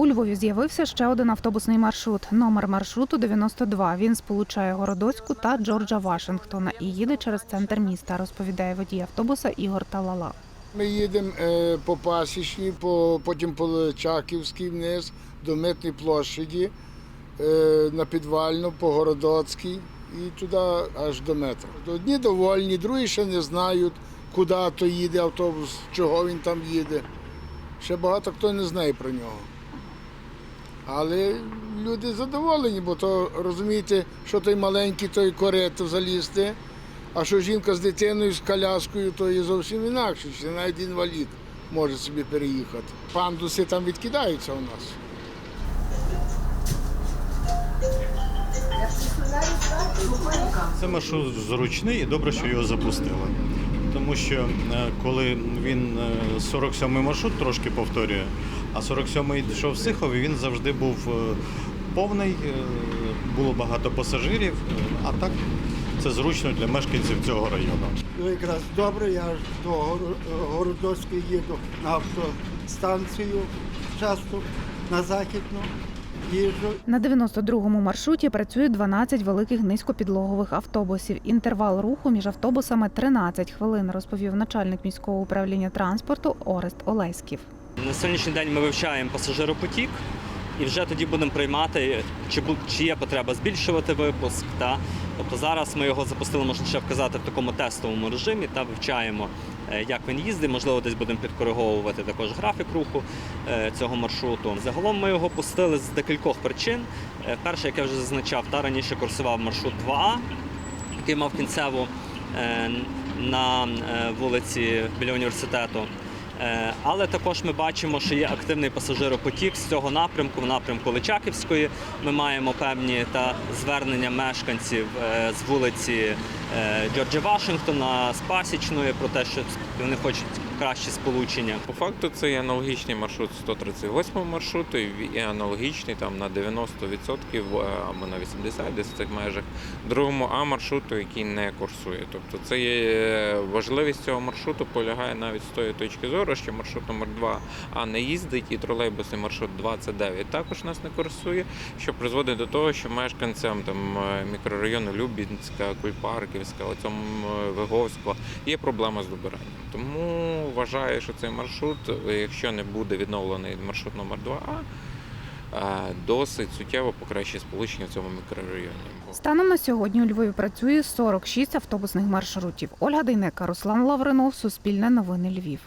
У Львові з'явився ще один автобусний маршрут. Номер маршруту 92. Він сполучає Городоцьку та Джорджа Вашингтона і їде через центр міста, розповідає водій автобуса Ігор Талала. Ми їдемо е, по Пасічній, по, потім по Личаківській вниз до Митної площаді, е, на підвальну, по Городоцькій і туди аж до метро. Одні довольні, другі ще не знають, куди то їде автобус, чого він там їде. Ще багато хто не знає про нього. Але люди задоволені, бо то розумієте, що той маленький той корито залізти, а що жінка з дитиною, з коляскою, то є зовсім інакше. Ще навіть інвалід може собі переїхати. Пандуси там відкидаються у нас. Це маршрут зручний і добре, що його запустили. Тому що е, коли він е, 47-й маршрут трошки повторює, а 47-й йшов в Сихові, він завжди був е, повний, е, було багато пасажирів, е, а так це зручно для мешканців цього району. Ну, якраз добре, я до Горо- Городоцької їду на автостанцію часто на західну. На 92-му маршруті працює 12 великих низькопідлогових автобусів. Інтервал руху між автобусами 13 хвилин, розповів начальник міського управління транспорту Орест Олеськів. На сьогоднішній день ми вивчаємо пасажиропотік і вже тоді будемо приймати, чи, чи є потреба збільшувати випуск. Та? Тобто зараз ми його запустили, можна ще вказати, в такому тестовому режимі та вивчаємо, е, як він їздить. Можливо, десь будемо підкориговувати також графік руху е, цього маршруту. Загалом ми його пустили з декількох причин. Е, Перше, як я вже зазначав, та раніше курсував маршрут 2А, який мав кінцеву на вулиці біля університету. Е, Але також ми бачимо, що є активний пасажиропотік з цього напрямку, в напрямку Личаківської. Ми маємо певні та звернення мешканців е, з вулиці Джорджа Вашингтона, з Пасічної про те, що вони хочуть кращі сполучення. По факту це є аналогічний маршрут 138 маршруту і аналогічний там на 90% е, або на 80% десь в цих межах другому А маршруту, який не курсує. Тобто це є е, важливість цього маршруту полягає навіть з тої точки зору, що маршрут номер 2 А не їздить, і тролейбусний маршрут 29 також нас не курсує, що призводить до того, що мешканцям там е, мікрорайону Любінська, Кульпарківська, оцьому цьому Виговського є проблема з добиранням. Тому вважаю, що цей маршрут, е, якщо не буде відновлений маршрут номер 2А, е, досить суттєво покращить сполучення в цьому мікрорайоні. Станом на сьогодні у Львові працює 46 автобусних маршрутів. Ольга Дейнека, Руслан Лавринов, Суспільне новини Львів.